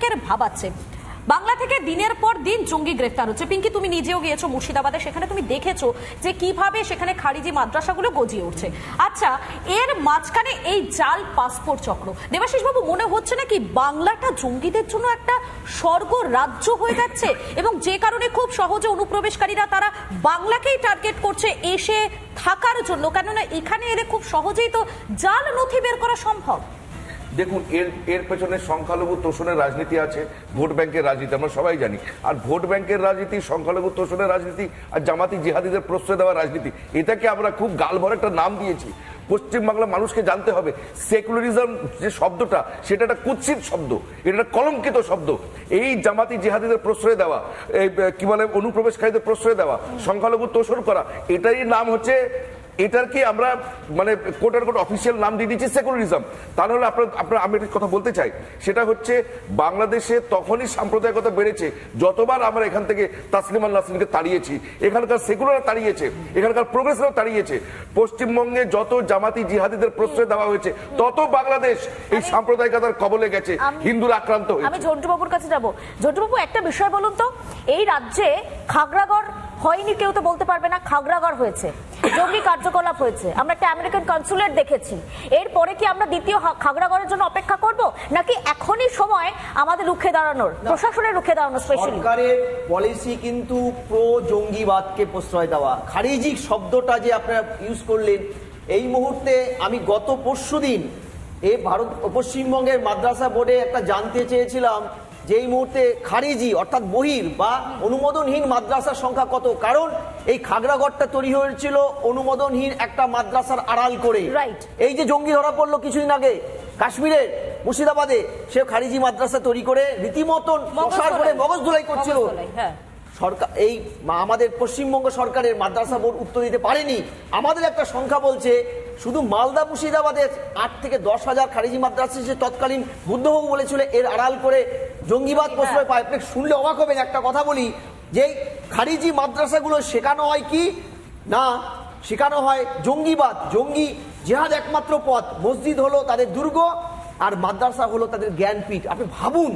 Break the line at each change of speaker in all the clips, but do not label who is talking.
প্রত্যেকের ভাবাচ্ছে বাংলা থেকে দিনের পর দিন জঙ্গি গ্রেফতার হচ্ছে। পিঙ্কি, তুমি নিজেও গিয়েছো মুর্শিদাবাদে। সেখানে তুমি দেখেছ যে কীভাবে সেখানে খারিজি মাদ্রাসাগুলো গজিয়ে উঠছে। আচ্ছা এর মাঝখানে এই জাল পাসপোর্ট চক্র। দেবাশিস বাবু মনে হচ্ছে না কি বাংলাটা জঙ্গিদের জন্য একটা স্বর্গ রাজ্য হয়ে যাচ্ছে? এবং যে কারণে খুব সহজে অনুপ্রবেশকারীরা তারা বাংলাকেই টার্গেট করছে এসে থাকার জন্য। কেননা এখানে এলে খুব সহজেই তো জাল নথি বের করা সম্ভব।
দেখুন, এর এর পেছনে সংখ্যালঘু তোষণের রাজনীতি আছে, ভোট ব্যাংকের রাজনীতি, আমরা সবাই জানি। আর ভোট ব্যাংকের রাজনীতি, সংখ্যালঘু তোষণের রাজনীতি আর জামাতি জিহাদিদের প্রশ্রয় দেওয়ার রাজনীতি, এটাকে আমরা খুব গালভর একটা নাম দিয়েছি। পশ্চিমবাংলার মানুষকে জানতে হবে, সেকুলারিজম যে শব্দটা, সেটা একটা কুৎসিত শব্দ, এটা একটা কলঙ্কিত শব্দ। এই জামাতি জিহাদিদের প্রশ্রয় দেওয়া, এই, কি বলে, অনুপ্রবেশকারীদের প্রশ্রয় দেওয়া, সংখ্যালঘু তোষণ করা, এটারই নাম হচ্ছে এটার কি আমরা মানে কোটার কোট অফিসিয়াল নাম দিয়ে দিচ্ছি সেকুলারিজম তাহলে আপনার আপনার আমি একটা কথা বলতে চাই। সেটা হচ্ছে বাংলাদেশে তখনই সাম্প্রদায়িকতা বেড়েছে যতবার আমরা এখান থেকে তাসলিমান নাসলিনকে তাড়িয়েছি এখানকার সেকুলার তাড়িয়েছে এখানকার প্রোগ্রেসরাও তাড়িয়েছে। পশ্চিমবঙ্গে যত জামাতি জিহাদিদের প্রশ্রয় দেওয়া হয়েছে তত বাংলাদেশ এই সাম্প্রদায়িকতার কবলে গেছে
আমি-
হিন্দুরা আক্রান্ত
আমি
হয়েছে
ঝন্টুবাবুর কাছে যাব। ঝন্টুবাবু একটা বিষয় বলুন তো এই রাজ্যে খাগড়াগড় হয়নি কেউ তো বলতে পারবে না খাগড়াগড় হয়েছে। জঙ্গি কার্যকলাপ হয়েছে। আমরা একটা আমেরিকান কনসুলেট দেখেছি। এরপরে কি আমরা দ্বিতীয় খাগড়াগড়ের জন্য অপেক্ষা করব? নাকি এখনই সময় আমাদের রুখে দাঁড়ানোর প্রশাসনের রুখে দাঁড়ানো স্পেশালি
সরকারের পলিসি কিন্তু প্রো জঙ্গিবাদকে প্রশ্রয় দেওয়া। খারিজিক শব্দটা যে আপনারা ইউজ করলেন এই মুহূর্তে আমি গত পরশুদিন এ ভারত পশ্চিমবঙ্গের মাদ্রাসা বোর্ডে একটা জানতে চেয়েছিলাম যে এই মুহূর্তে খারিজি অর্থাৎ বহির বা অনুমোদনহীন মাদ্রাসার সংখ্যা কত? কারণ এই খাগড়াগড়টা তৈরি হয়েছিল অনুমোদনহীন একটা মাদ্রাসার আড়াল করে. এই যে জঙ্গি ধরা পড়ল কিছুদিন আগে কাশ্মীরের মুর্শিদাবাদে সে খারিজি মাদ্রাসা তৈরি করে রীতিমতন প্রসার করে মগজ ধুলাই করছিল।
হ্যাঁ।
সরকার এই আমাদের পশ্চিমবঙ্গ সরকারের মাদ্রাসা বোর্ড উত্তর দিতে পারেনি। আমাদের একটা সংখ্যা বলছে শুধু মালদা মুর্শিদাবাদের আট থেকে দশ হাজার খারিজি মাদ্রাসা সে তৎকালীন বুদ্ধবাবু বলেছিল এর আড়াল করে জঙ্গিবাদ প্রশ্রয় পায়। আপনি শুনলে অবাক হবেন একটা কথা বলি যে খারিজি মাদ্রাসাগুলো শেখানো হয় কি? না শেখানো হয় জঙ্গিবাদ। জঙ্গি জেহাদ একমাত্র পথ। মসজিদ হলো তাদের দুর্গ আর মাদ্রাসা হলো তাদের জ্ঞানপীঠ। আপনি ভাবুন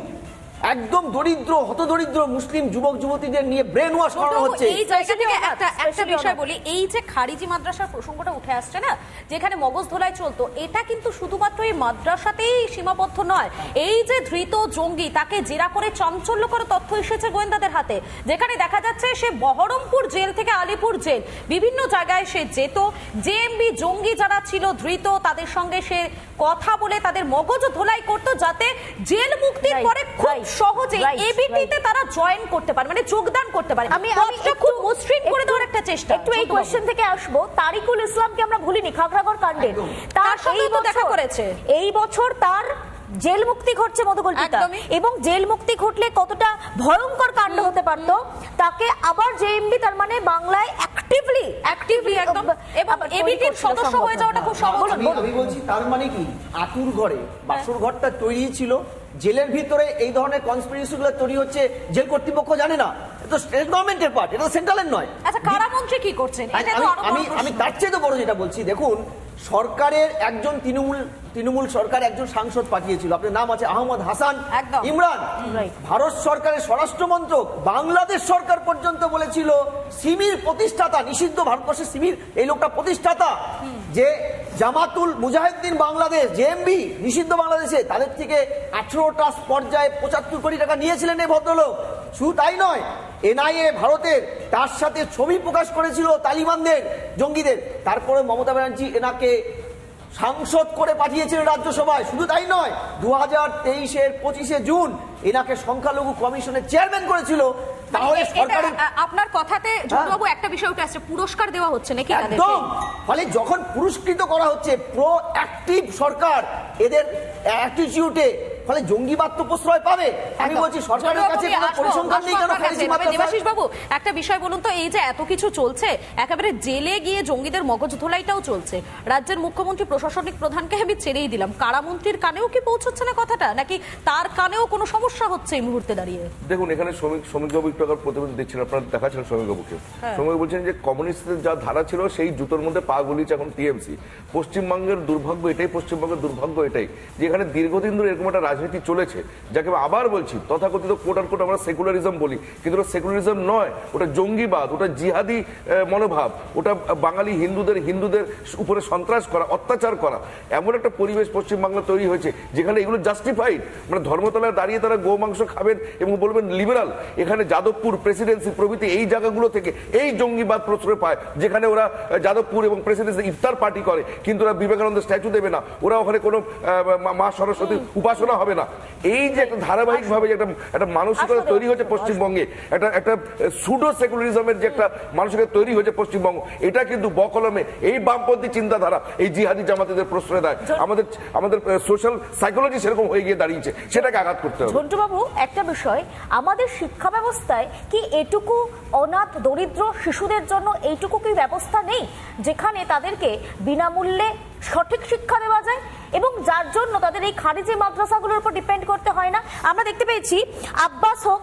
একদম দরিদ্র হতদরিদ্র মুসলিম যুবক যুবতীদের নিয়ে ব্রেন ওয়াশ করানো হচ্ছে।
এই জায়গা থেকে একটা একটা বিষয় বলি এই যে খারিজি মাদ্রাসার প্রসঙ্গটা উঠে আসছে না যেখানে মগজ ধোলাই চলতো এটা কিন্তু শুধুমাত্র এই মাদ্রাসাতেই সীমাবদ্ধ নয়। এই যে ধৃত জঙ্গি তাকে জেরা করে চাঞ্চল্যকর তথ্য এসেছে গোয়েন্দাদের হাতে যেখানে দেখা যাচ্ছে সে বহরমপুর জেল থেকে আলিপুর জেল বিভিন্ন জায়গায় সে যেত। জেএমবি জঙ্গি যারা ছিল ধৃত তাদের সঙ্গে সে কথা বলে তাদের মগজ ধোলাই করতো যাতে জেল মুক্তির পরে খুব সহজে এবিটিতে তারা জয়েন করতে পারে মানে যোগদান করতে পারে।
আমি আমি
খুব মসৃণ করে দেওয়ার একটা চেষ্টা
একটু এই। কোয়েশ্চেন থেকে আসব। তারিকুল ইসলামকে আমরা ভুলিনি খাগড়াগড় কাণ্ডে।
তার সঙ্গেও তো দেখা করেছে।
এই বছর তার জেল মুক্তি ঘটছে মধুকল্পিতা। এবং জেল মুক্তি ঘটলে কতটা ভয়ঙ্কর কাণ্ড হতে পারত তাকে আবার জেএমবি তার মানে বাংলায় অ্যাক্টিভলি
অ্যাক্টিভলি একদম। এবং এবিটির সদস্য হয়ে যাওয়াটা খুব সহজ
আমি আমি বলছি তার মানে কি? আতুর ঘরে বাসুর ঘরটা তৈরি ছিল জেলের ভিতরে এই ধরনের কনস্পিরেসি গুলো তৈরি হচ্ছে জেল কর্তৃপক্ষ জানে না। এটা তো স্টেট গভর্নমেন্টের পার্ট এটা সেন্ট্রালের নয়।
আচ্ছা কারামন্ত্রী কি করছেন?
আমি আমি তার চেয়ে তো বড় যেটা বলছি দেখুন সরকারের একজন তৃণমূল তৃণমূল সরকার একজন সাংসদ পাঠিয়েছিল। আপনার নাম আছে আহমদ হাসান। ইমরান। ভারত সরকারের স্বরাষ্ট্র মন্ত্রক বাংলাদেশ সরকার পর্যন্ত বলেছিল সিমির প্রতিষ্ঠাতা নিষিদ্ধ ভারতবর্ষের সিমির এই লোকটা প্রতিষ্ঠাতা যে জামাতুল মুজাহিদ্দিন বাংলাদেশ জেএমবি নিষিদ্ধ বাংলাদেশে তাদের থেকে আঠেরোটা পর্যায়ে পঁচাত্তর কোটি টাকা নিয়েছিলেন এই ভদ্রলোক। শুধু তাই নয়, এনআইএ ভারতের তার সাথে ছবি প্রকাশ করেছিল তালিবানদের, জঙ্গিদের। তারপরে মমতা ব্যানার্জি এনাকে সাংসদ করে পাঠিয়েছিলেন রাজ্যসভায়। শুধু তাই নয় দু হাজার তেইশের পঁচিশে জুন এনাকে সংখ্যালঘু কমিশনের চেয়ারম্যান করেছিল। তাহলে
এটা,
সরকারের
আ, আপনার কথাতে জ্যোতিবাবু একটা বিষয় উঠে আসছে পুরস্কার দেওয়া হচ্ছে নাকি
একদম। ফলে যখন পুরস্কৃত করা হচ্ছে প্রো অ্যাক্টিভ সরকার এদের অ্যাটিটিউডে ফলে জঙ্গিবাদ তো প্রশ্রয় পাবে। আমি বলছি সরকারের কাছে কোনো পরিসংখ্যান নেই কেন?
দেবাশিস বাবু একটা বিষয় বলুন তো এই যে এত কিছু চলছে একেবারে জেলে গিয়ে জঙ্গিদের মগজ ধোলাইটাও চলছে। রাজ্যের মুখ্যমন্ত্রী প্রশাসনিক প্রধানকে আমি ছেড়েই দিলাম। কারামন্ত্রীর কানেও কি পৌঁছচ্ছে না কথাটা? নাকি তার কানেও কোনো সমস্যা হচ্ছে এই মুহূর্তে দাঁড়িয়ে?
দেখুন এখানে শ্রমিক শ্রমিকবাবু একটু আগে প্রতিবেদন দিচ্ছেন আপনারা দেখাচ্ছেন শ্রমিকবাবুকে।
হ্যাঁ।
শ্রমিক বলছেন যে কমিউনিস্টদের যা ধারা ছিল সেই জুতোর মধ্যে পা গলিছে এখন টিএমসি। পশ্চিমবঙ্গের দুর্ভাগ্য এটাই পশ্চিমবঙ্গের দুর্ভাগ্য এটাই যে এখানে দীর্ঘদিন ধরে এরকম একটা রাজনীতি চলেছে, যাকে আবার বলছি, তথাকথিত কোট কোট আমরা সেকুলারিজম বলি, কিন্তু ওটা সেকুলারিজম নয়, ওটা জঙ্গিবাদ, ওটা জিহাদি মনোভাব, ওটা বাঙালি হিন্দুদের হিন্দুদের উপরে সন্ত্রাস করা, অত্যাচার করা। এমন একটা পরিবেশ পশ্চিমবাংলা তৈরি হয়েছে, যেখানে এগুলো জাস্টিফাইড মানে ধর্মতলায় দাঁড়িয়ে তারা গো মাংস খাবেন এবং বলবেন লিবারাল এখানে যাদবপুর প্রেসিডেন্সি প্রভৃতি এই জায়গাগুলো থেকে এই জঙ্গিবাদ প্রশ্রয় পায়, যেখানে ওরা যাদবপুর এবং প্রেসিডেন্সি ইফতার পার্টি করে, কিন্তু ওরা বিবেকানন্দ স্ট্যাচু দেবে না। ওরা ওখানে কোনো মা সরস্বতীর উপাসনা হবে না। এই যে একটা ধারাবাহিকভাবে যে একটা একটা মানসিকতা তৈরি হয়েছে পশ্চিমবঙ্গে একটা একটা সুডো সেকুলারিজমের যে একটা মানসিকতা তৈরি হয়েছে পশ্চিমবঙ্গ এটা কিন্তু বকলমে এই বামপন্থী চিন্তাধারা এই জিহাদি জামাতিদের প্রশ্রয় দেয়। আমাদের আমাদের সোশ্যাল সাইকোলজি সেরকম হয়ে গিয়ে দাঁড়িয়েছে সেটাকে আঘাত করতে হবে।
ঝন্টুবাবু একটা বিষয় আমাদের শিক্ষা ব্যবস্থায় কি এটুকু অনাথ দরিদ্র শিশুদের জন্য এইটুকু কি ব্যবস্থা নেই? যেখানে তাদেরকে বিনামূল্যে সঠিক শিক্ষা দেওয়া যায় এবং যার জন্য তাদের এই খারিজি মাদ্রাসাগুলোর উপর ডিপেন্ড করতে হয় না। আমরা দেখতে পেয়েছি আব্বাস হোক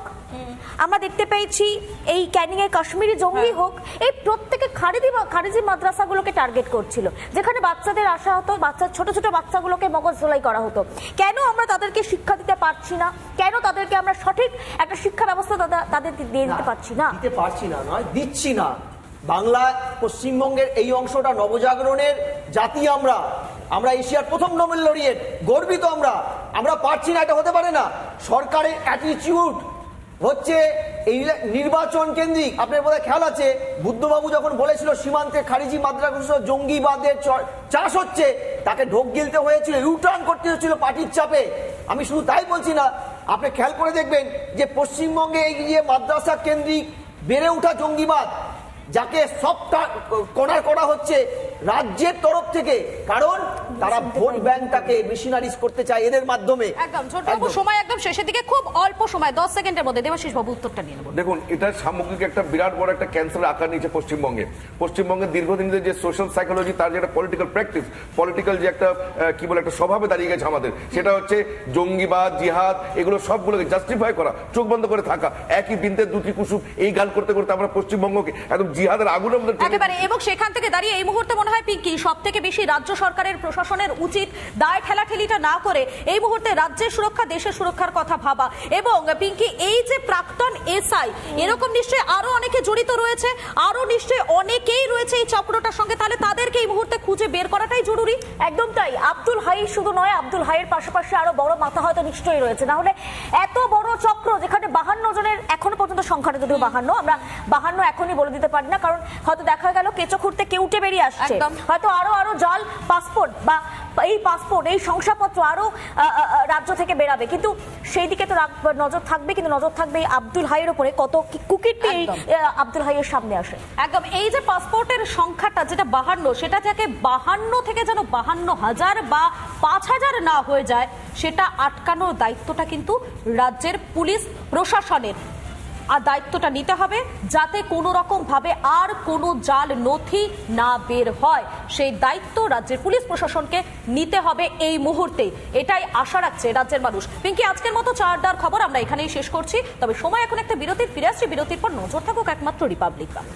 আমরা দেখতে পেয়েছি এই ক্যানিং এর কাশ্মীরি জঙ্গি হোক এই প্রত্যেকে খারিজি খারিজি মাদ্রাসাগুলোকে টার্গেট করছিল। যেখানে বাচ্চাদের আসা হতো বাচ্চা ছোট ছোট বাচ্চাগুলোকে মগজ ধোলাই করা হতো। কেন আমরা তাদেরকে শিক্ষা দিতে পারছি না? কেন তাদেরকে আমরা সঠিক একটা শিক্ষা ব্যবস্থা তাদের- তাদের দিয়ে দিতে পারছি না?
দিতে পারছি না নয় দিচ্ছি না। বাংলা পশ্চিমবঙ্গের এই অংশটা নবজাগরণের জাতি আমরা। আমরা এশিয়ার প্রথম নোবেল লরিয়েট, গর্বিত আমরা। আমরা পারছি না, এটা হতে পারে না। সরকারের অ্যাটিটিউড হচ্ছে এই নির্বাচন কেন্দ্রিক। আপনার বোধহয় খেয়াল আছে, বুদ্ধবাবু যখন বলেছিল সীমান্তে খারিজি মাদ্রাসা, জঙ্গিবাদের চাষ হচ্ছে, তাকে ঢোক গিলতে হয়েছিল, ইউটার্ন করতে হয়েছিল পার্টির চাপে। আমি শুধু তাই বলছি না, আপনি খেয়াল করে দেখবেন যে পশ্চিমবঙ্গে এই যে মাদ্রাসা কেন্দ্রিক, বেড়ে ওঠা জঙ্গিবাদ যাকে সবটা করার করা হচ্ছে রাজ্যের তরফ থেকে। কারণ তারা ভোট ব্যাংকটাকে মেশিনারিজ করতে চায় এদের মাধ্যমে।
একদম
একদম।
সময় একদম শেষের দিকে খুব অল্প সময় দশ সেকেন্ডের মধ্যে দেবাশিস বাবু উত্তরটা নিয়ে নেব।
দেখুন এটা সামগ্রিক একটা বিরাট বড় একটা ক্যান্সার আকার নিয়েছে পশ্চিমবঙ্গে। পশ্চিমবঙ্গের দীর্ঘদিন ধরে যে সোশ্যাল সাইকোলজি তার যে একটা পলিটিক্যাল প্র্যাকটিস পলিটিক্যাল যে একটা কি বলে একটা স্বভাবে দাঁড়িয়ে গেছে আমাদের সেটা হচ্ছে জঙ্গিবাদ জিহাদ এগুলো সবগুলোকে জাস্টিফাই করা চোখ বন্ধ করে থাকা একই বিনতে দুটি কুসুম এই গাল করতে করতে আমরা পশ্চিমবঙ্গকে একদম জিহাদের আগুনের মধ্যে টেনে
একেবারে এবং সেখান থেকে দাঁড়িয়ে এই মুহূর্তে মনে হয় পিঙ্কি সব থেকে বেশি রাজ্য সরকারের প্রশাসনের উচিত দায় ঠেলাঠেলিটা না করে এই মুহূর্তে রাজ্যের সুরক্ষা দেশের সুরক্ষার কথা ভাবা। এবং পিঙ্কি এই যে প্রাক্তন এসআই এরকম নিশ্চয়ই আরও অনেকে জড়িত রয়েছে আরও নিশ্চয়ই অনেকেই রয়েছে এই চক্রটার সঙ্গে। তাহলে তাদেরকে এই মুহূর্তে খুঁজে বের করাটাই জরুরি?
একদম তাই। আব্দুল হাই শুধু নয় আব্দুল হাইয়ের পাশাপাশি আরও বড় মাথা হয়তো নিশ্চয়ই রয়েছে। না হলে এত বড় চক্র যেখানে বাহান্ন জনের এখনও পর্যন্ত সংখ্যাটা যদিও বাহান্ন আমরা বাহান্ন এখনই বলে দিতে পারি না কারণ হয়তো দেখা গেল কেঁচো খুঁড়তে কেউ উঠে বেরিয়ে আসছে। হয়তো আরও আরও জাল পাসপোর্ট বা এই পাসপোর্ট এই শংসাপত্র আরও আ, আ, আ, রাজ্য থেকে বেরাবে। কিন্তু সেই দিকে তো নজর থাকবে কিন্তু নজর থাকবে এই আব্দুল হাইয়ের উপরে কত কুকিরটি এই, আব্দুল হাইয়ের সামনে আসে।
একদম এই যে পাসপোর্টের সংখ্যাটা যেটা বাহান্ন সেটা থেকে বাহান্ন থেকে যেন বাহান্ন হাজার বা পাঁচ হাজার না হয়ে যায় সেটা আটকানোর দায়িত্বটা কিন্তু রাজ্যের পুলিশ প্রশাসনের। আর দায়িত্বটা নিতে হবে যাতে কোনো রকম ভাবে আর কোনো জাল নথি না বের হয়। সেই দায়িত্ব রাজ্যের পুলিশ প্রশাসনকে নিতে হবে এই মুহূর্তে। এটাই আশা রাখছে রাজ্যের মানুষ। পিঙ্কি, আজকের মতো চার চারদার খবর আমরা এখানেই শেষ করছি। তবে সময় এখন একটা বিরতির, ফিরে আসছি বিরতির পর। নজর থাকুক একমাত্র রিপাবলিক বাংলা